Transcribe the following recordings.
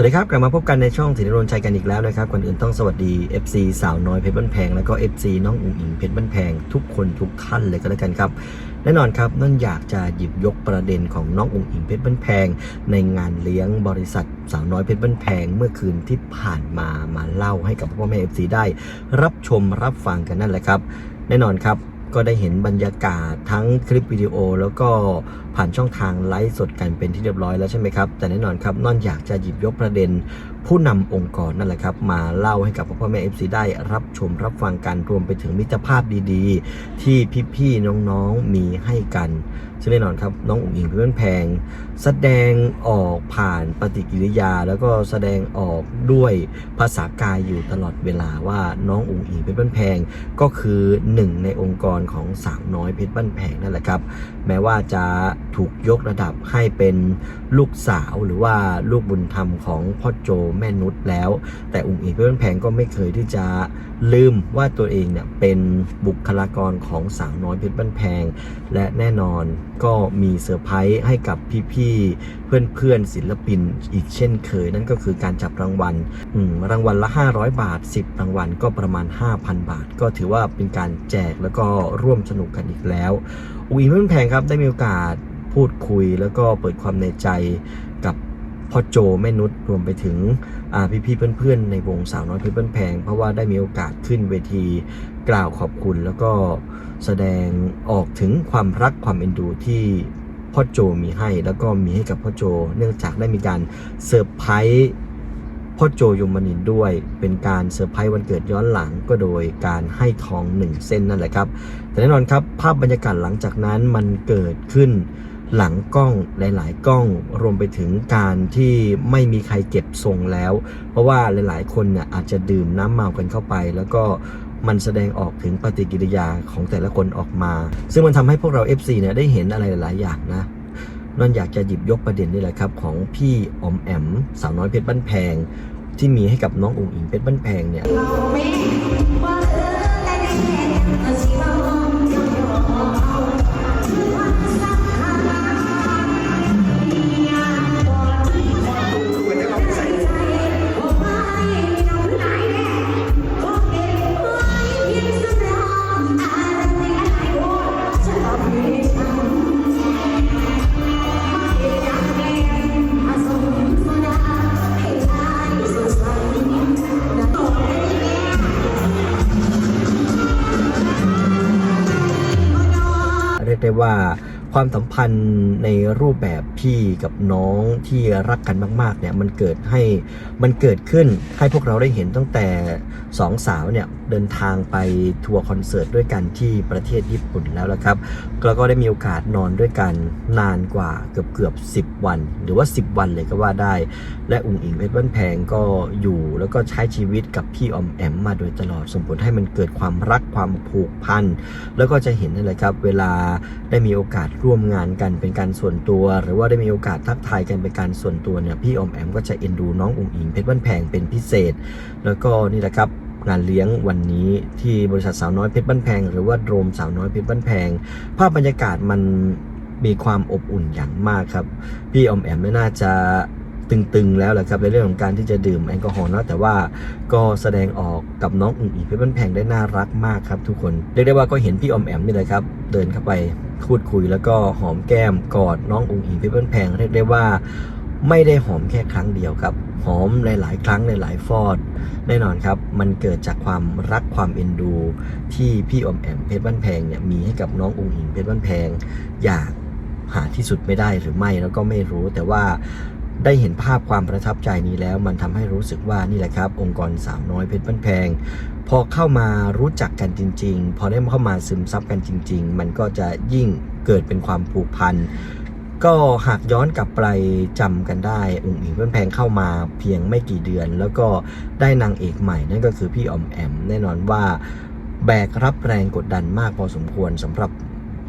วัสดีครับ กลับมาพบกันในช่องสิริรนชัยกันอีกแล้วนะครับก่อนอื่นต้องสวัสดี FC สาวน้อยเพชรบ้านแพง แล้วก็ FC น้องอุ๋งอิงเพชรบ้านแพง ทุกคนทุกท่านเลยก็แล้วกันครับ แน่นอนครับนั่นอยากจะหยิบยกประเด็นของน้องอุ๋งอิงเพชรบ้านแพง ในงานเลี้ยงบริษัทสาวน้อยเพชรบ้านแพง เมื่อคืนที่ผ่านมามาเล่าให้กับพ่อแม่ FC ได้ รับชมรับฟังกันนั่นแหละครับ แน่นอนครับ ก็ได้เห็นบรรยากาศทั้งคลิปวิดีโอ แล้วก็ผ่านช่องทางไลฟ์สดกันเป็นที่เรียบร้อยแล้วใช่ไหมครับ แต่แน่นอนครับน่อนอยากจะหยิบยกประเด็นผู้นำองค์กรนั่นแหละครับ มาเล่าให้กับพ่อแม่ FC ได้รับชมรับฟังกันรวมไปถึงมิตรภาพดีๆ ที่พี่ๆน้องๆมีให้กันซึ่งแน่นอนครับน้องอุ๋งอิงเพื่อนแพง แสดงออกผ่านปฏิกิริยา แล้วก็แสดงออกด้วยภาษากายอยู่ตลอดเวลาว่าน้องอุ๋งอิงเพชรบ้านแพงก็คือหนึ่งในองค์กรของสาวน้อยเพชรบ้านแพงนั่นแหละครับ แม้ว่าจะถูกยกระดับให้เป็นลูกสาวหรือว่าลูกบุญธรรมของพ่อโจแม่นุชแล้ว แต่อุ๋งอิงเพชรบ้านแพงก็ไม่เคยที่จะลืมว่าตัวเองเนี่ยเป็นบุคลากรของสาวน้อยเพชรบ้านแพง และแน่นอนก็มีเซอร์ไพรส์ให้กับพี่ๆเพื่อนๆศิลปินอีกเช่นเคย นั่นก็คือการจับรางวัลรางวัลละ 500 บาท 10 รางวัลก็ประมาณ 5,000 บาท ก็ถือว่าเป็นการแจกแล้วก็ร่วมสนุกกันอีกแล้วอุ๋ยเพื่อนแพงครับได้มีโอกาสพูดคุยแล้วก็เปิดความในใจ พ่อโจแม่นุชรวมไปถึงอ่พี่ๆเพื่อนๆ ในวงสาวน้อยเพชรบ้านแพง เพราะว่าได้มีโอกาสขึ้นเวทีกล่าวขอบคุณ แล้วก็แสดงออกถึงความรักความเอ็นดูที่พ่อโจมีให้แล้วก็มีให้กับพ่อโจ เนื่องจากได้มีการเซอร์ไพรส์พ่อโจยมนินด้วย เป็นการเซอร์ไพรส์วันเกิดย้อนหลังก็โดยการให้ทองหนึ่งเส้นนั่นแหละครับ แต่แน่นอนครับภาพบรรยากาศหลังจากนั้นมันเกิดขึ้น หลังกล้องหลาย ๆ กล้องรวมไปถึงการที่ไม่มีใครเก็บทรงแล้ว เพราะว่าหลาย ๆ คนเนี่ยอาจจะดื่มน้ำเมากันเข้าไป แล้วก็มันแสดงออกถึงปฏิกิริยาของแต่ละคนออกมา ซึ่งมันทำให้พวกเรา FC เนี่ยได้เห็นอะไรหลาย ๆ อย่างนะนั่นอยากจะหยิบยกประเด็นนี่แหละครับของพี่อมแอมสาวน้อยเพชรบ้านแพง ที่มีให้กับน้องอุ๋งอิงเพชรบ้านแพงเนี่ยเรีย ว่า ความสัมพันธ์ในรูปแบบพี่กับน้องที่รักกันมากๆเนี่ยมันเกิดให้มันเกิดขึ้นให้พวกเราได้เห็นตั้งแต่สองสาวเนี่ยเดินทางไปทัวร์คอนเสิร์ตด้วยกันที่ประเทศญี่ปุ่นแล้วละครับแล้วก็ได้มีโอกาสนอนด้วยกันนานกว่าเกือบเกือบสิบวัน หรือว่า 10 วันเลยก็ว่าได้ และอุ๋งอิงเพชรบ้านแพงก็อยู่แล้วก็ใช้ชีวิตกับพี่ออมแอมมาโดยตลอดส่งผลให้มันเกิดความรักความผูกพันแล้วก็จะเห็นนั่นแหละครับ เวลาได้มีโอกาสร่วมงานกันเป็นการส่วนตัว หรือว่าได้มีโอกาสทักทายกันเป็นการส่วนตัวเนี่ยพี่อมแอมก็จะเอ็นดูน้องอุ๋งอิงเพชรบ้านแพงเป็นพิเศษ แล้วก็นี่แหละครับงานเลี้ยงวันนี้ที่บริษัทสาวน้อยเพชรบ้านแพง หรือว่าโดมสาวน้อยเพชรบ้านแพง ภาพบรรยากาศมันมีความอบอุ่นอย่างมากครับ พี่อมแอมไม่น่าจะ ตึงๆแล้วแหละครับในเรื่องของการที่จะดื่มแอลกอฮอล์เนะแต่ว่าก็แสดงออกกับน้องอุ๋งอิงเพชรบ้านแพงได้น่ารักมากครับทุกคนเรียกได้ว่าก็เห็นพี่อมแอมนี่เลยครับเดินเข้าไปพูดคุยแล้วก็หอมแก้มกอดน้องอุ๋งอิงเพชรบ้านแพงเรียกได้ว่าไม่ได้หอมแค่ครั้งเดียวครับ หอมหลาย ๆ ครั้งหลายๆฟอด แน่นอนครับ มันเกิดจากความรักความเอ็นดู ที่พี่อมแอมเพชรบ้านแพงเนี่ยมีให้กับน้องอุ๋งอิงเพชรบ้านแพง อยากหาที่สุดไม่ได้หรือไม่แล้วก็ไม่รู้แต่ว่า ได้เห็นภาพความประทับใจนี้แล้ว มันทำให้รู้สึกว่านี่แหละครับ องค์กรสาวน้อยเพชรบ้านแพง พอเข้ามารู้จักกันจริง ๆ พอได้เข้ามาซึมซับกันจริง ๆ มันก็จะยิ่งเกิดเป็นความผูกพันก็หากย้อนกลับไปจำกันได้อุ๋งอิงเพื่อนแพงเข้ามาเพียงไม่กี่เดือน แล้วก็ได้นางเอกใหม่นั่นก็คือพี่อมแอม แน่นอนว่าแบกรับแรงกดดันมากพอสมควรสำหรับ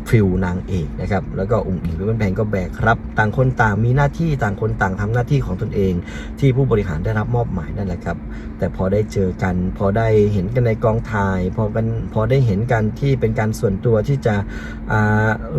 ฟิลนางเอกนะครับแล้วก็องค์อิงเพชรบ้านแพงก็แบกครับ ต่างคนต่างมีหน้าที่ต่างคนต่างทำหน้าที่ของตนเอง ที่ผู้บริหารได้รับมอบหมายนั่นแหละครับ แต่พอได้เจอกัน พอได้เห็นกันในกองถ่าย พอกันพอได้เห็นกันที่เป็นการส่วนตัวที่จะ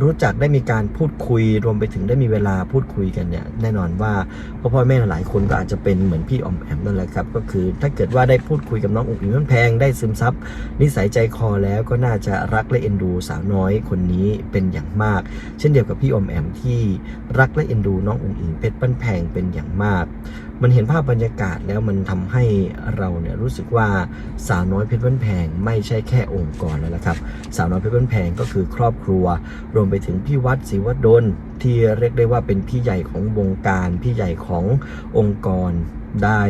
รู้จักได้มีการพูดคุยรวมไปถึงได้มีเวลาพูดคุยกันเนี่ยแน่นอนว่าพ่อพ่อแม่หลายคนก็อาจจะเป็นเหมือนพี่ออมแอมนั่นแหละครับก็คือถ้าเกิดว่าได้พูดคุยกับน้องอุ๋งอิงมันแพงได้ซึมซับนิสัยใจคอแล้วก็น่าจะรักและเอ็นดูสาวน้อยคนนี้เป็นอย่างมาก เช่นเดียวกับพี่อมแอมที่รักและเอ็นดูน้องอุ๋งอิงเพชรปั้นแพงเป็นอย่างมาก มันเห็นภาพบรรยากาศแล้วมันทำให้เราเนี่ยรู้สึกว่าสาวน้อยเพชรบ้นแพงไม่ใช่แค่องค์กรแล้วละครับ สาวน้อยเพชรบ้นแพงก็คือครอบครัว รวมไปถึงพี่วัดศรีวัดดลที่เรียกได้ว่าเป็นพี่ใหญ่ของวงการ พี่ใหญ่ขององค์กร ได้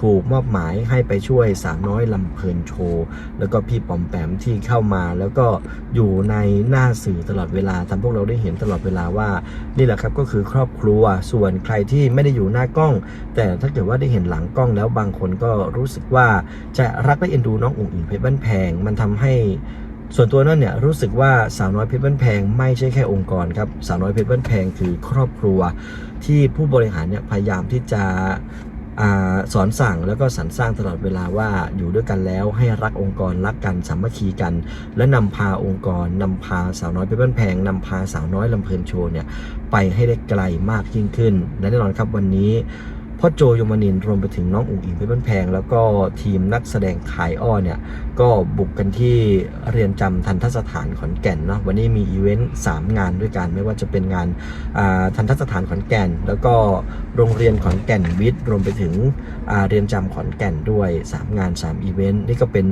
ถูกมอบหมายให้ไปช่วยสาวน้อยลำเพลินโชว์ แล้วก็พี่ปอมแปมที่เข้ามา แล้วก็อยู่ในหน้าสื่อตลอดเวลาทำพวกเราได้เห็นตลอดเวลาว่า นี่แหละครับก็คือครอบครัวส่วนใครที่ไม่ได้อยู่หน้ากล้อง แต่ถ้าเกิดว่าได้เห็นหลังกล้องแล้วบางคนก็รู้สึกว่าจะรักและเอ็นดูน้องอุ๋งอิงเพชรบ้านแพง มันทำให้ส่วนตัวนั่นเนี่ยรู้สึกว่าสาวน้อยเพชรบ้านแพงไม่ใช่แค่องค์กรครับสาวน้อยเพชรบ้านแพงคือครอบครัวที่ผู้บริหารเนี่ยพยายามที่จะ อสอนสั่งแล้วก็สรรสร้างตลอดเวลาว่าอยู่ด้วยกันแล้วให้รักองค์กรรักกันสามัคคีกัน และนำพาองค์กร นำพาสาวน้อยเพชรบ้านแพงนำพาสาวน้อยลำเพลินโชว์เนี่ยไปให้ได้ไกลมากยิ่งขึ้น และแน่นอนครับวันนี้ พ่อโจยมนินรวมไปถึงน้องอุ๋งอิงเพชรบ้านแพง แล้วก็ทีมนักแสดงขายอ้อเนี่ยก็บุกกันที่เรียนจำทันทสถานขอนแก่นเนาะวันนี้มีอีเวนต์3งานด้วยกัน ไม่ว่าจะเป็นงานอ่าทันทสถานขอนแก่น แล้วก็โรงเรียนขอนแก่นวิทย์รวมไปถึงอ่าเรียนจำขอนแก่นด้วย 3 งาน 3 อีเวนต์นี่ก็เป็น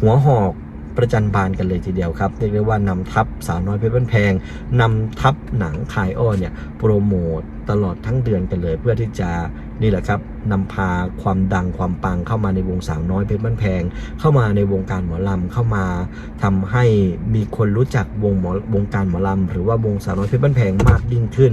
หัวหอกประจันบานกันเลยทีเดียวครับเรียกได้ว่านำทัพสาวน้อยเพชรบ้านแพงนำทัพหนังขายอ้อเนี่ยโปรโมท ตลอดทั้งเดือนกันเลย เพื่อที่จะนี่แหละครับนำพาความดังความปังเข้ามาในวงสาวน้อยเพชรบ้านแพง เข้ามาในวงการหมอลำเข้ามาทำให้มีคนรู้จักวงหมอวงการหมอลำหรือว่าวงสาวน้อยเพชรบ้านแพงมากยิ่งขึ้น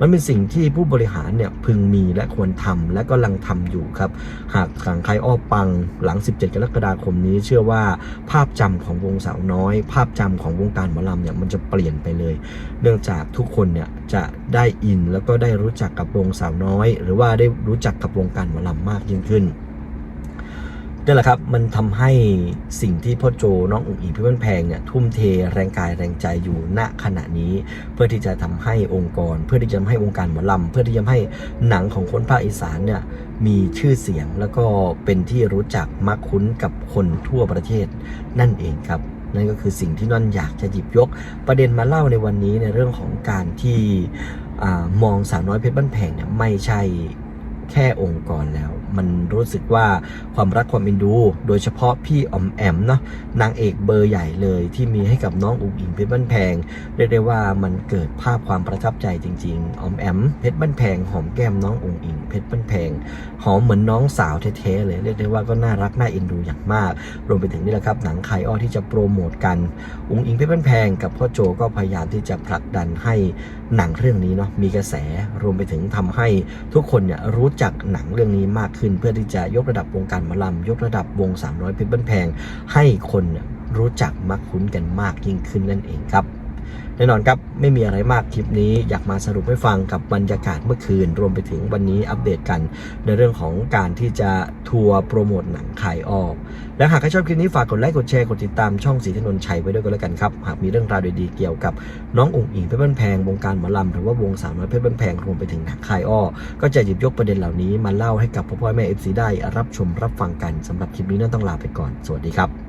มันเป็นสิ่งที่ผู้บริหารเนี่ยพึงมีและควรทำและก็กำลังทำอยู่ครับ หากขังใครอ้อปังหลัง 17 กรกฎาคมนี้เชื่อว่าภาพจำของวงสาวน้อย ภาพจำของวงการหมอลำเนี่ยมันจะเปลี่ยนไปเลย เนื่องจากทุกคนเนี่ยจะได้อินแล้วก็ได้รู้จักกับวงสาวน้อย หรือว่าได้รู้จักกับวงการหมอลำมากยิ่งขึ้นนั่นแหละครับ มันทำให้สิ่งที่พ่อโจน้องอุ๋งอิงพี่เพื่อนแพงเนี่ยทุ่มเทแรงกายแรงใจอยู่ณขณะนี้ เพื่อที่จะทำให้องค์กร เพื่อที่จะทำให้วงการหมอลำเพื่อที่จะให้หนังของคนภาคอีสานเนี่ยมีชื่อเสียงแล้วก็เป็นที่รู้จักมักคุ้นกับคนทั่วประเทศนั่นเองครับ นั่นก็คือสิ่งที่นนอยากจะหยิบยก ประเด็นมาเล่าในวันนี้ในเรื่องของการที่อมองสาวน้อยเพชรบ้านแพงเนี่ยไม่ใช่ ค่องค์กรแล้ว มันรู้สึกว่าความรักความเอ็นดู โดยเฉพาะพี่อมแอมเนาะนางเอกเบอร์ใหญ่เลยที่มีให้กับน้องอุ๋งอิงเพชรบ้านแพงเรียกได้ว่ามันเกิดภาพความประทับใจจริงๆอมแอมเพชรบ้านแพงหอมแก้มน้องอุ๋งอิงเพชรบ้านแพงหอมเหมือนน้องสาวแท้ๆเลยเรียกได้ว่าก็น่ารักน่าเอ็นดูอย่างมาก รวมไปถึงนี่แหละครับหนังขายอ้อที่จะโปรโมทกันอุ๋งอิงเพชรบ้านแพงกับพ่อโจก็พยายามที่จะผลักดันให้หนังเรื่องนี้เนาะมีกระแสรวมไปถึงทำให้ทุกคนเนี่ยรู้จักหนังเรื่องนี้มากขึ้น เพื่อที่จะยกระดับวงการมะลำยกระดับวงสามร้อยเพชรบ้านแพง ให้คนรู้จักมักคุ้นกันมากยิ่งขึ้นนั่นเองครับ แน่นอนครับไม่มีอะไรมากคลิปนี้อยากมาสรุปให้ฟังกับบรรยากาศเมื่อคืน รวมไปถึงวันนี้อัปเดตกัน ในเรื่องของการที่จะทัวร์โปรโมทหนังขายออก และหากใครชอบคลิปนี้ฝากกดไลค์กดแชร์กดติดตามช่องสีถนนชัยไว้ด้วยกันแล้วกันครับ หากมีเรื่องราวดีๆเกี่ยวกับน้ององค์อิงเพชรบ้านแพงวงการหมอลำหรือว่าวงสาวน้อยเพชรบ้านแพงรวมไปถึงหนังขายอ้อก็จะหยิบยกประเด็นเหล่านี้มาเล่าให้กับพ่อพ่อแม่เอฟซีได้รับชมรับฟังกันสำหรับคลิปนี้นั่นต้องลาไปก่อนสวัสดีครับ